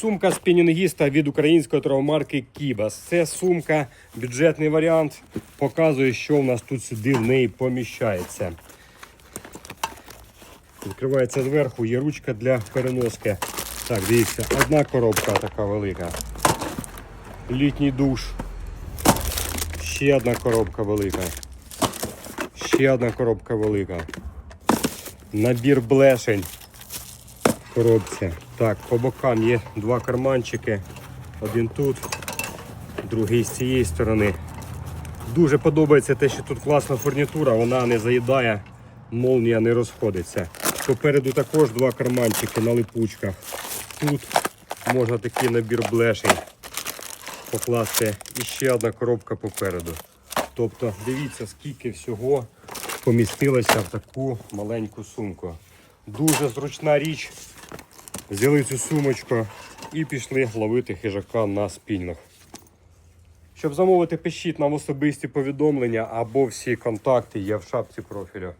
Сумка спінінгіста від української травмарки Кібас. Це сумка, бюджетний варіант. Показує, що в нас тут сюди в неї поміщається. Відкривається зверху, є ручка для переноски. Так, дивіться, одна коробка така велика. Літній душ. Ще одна коробка велика. Ще одна коробка велика. Набір блешень коробці. Так, по бокам є два карманчики. Один тут, другий з цієї сторони. Дуже подобається те, що тут класна фурнітура, вона не заїдає, молнія не розходиться. Попереду також два карманчики на липучках. Тут можна такий набір блешень покласти. І ще одна коробка попереду. Тобто, дивіться, скільки всього помістилося в таку маленьку сумку. Дуже зручна річ. Взяли цю сумочку і пішли ловити хижака на спільнах. Щоб замовити, пишіть нам особисті повідомлення або всі контакти є в шапці профілю.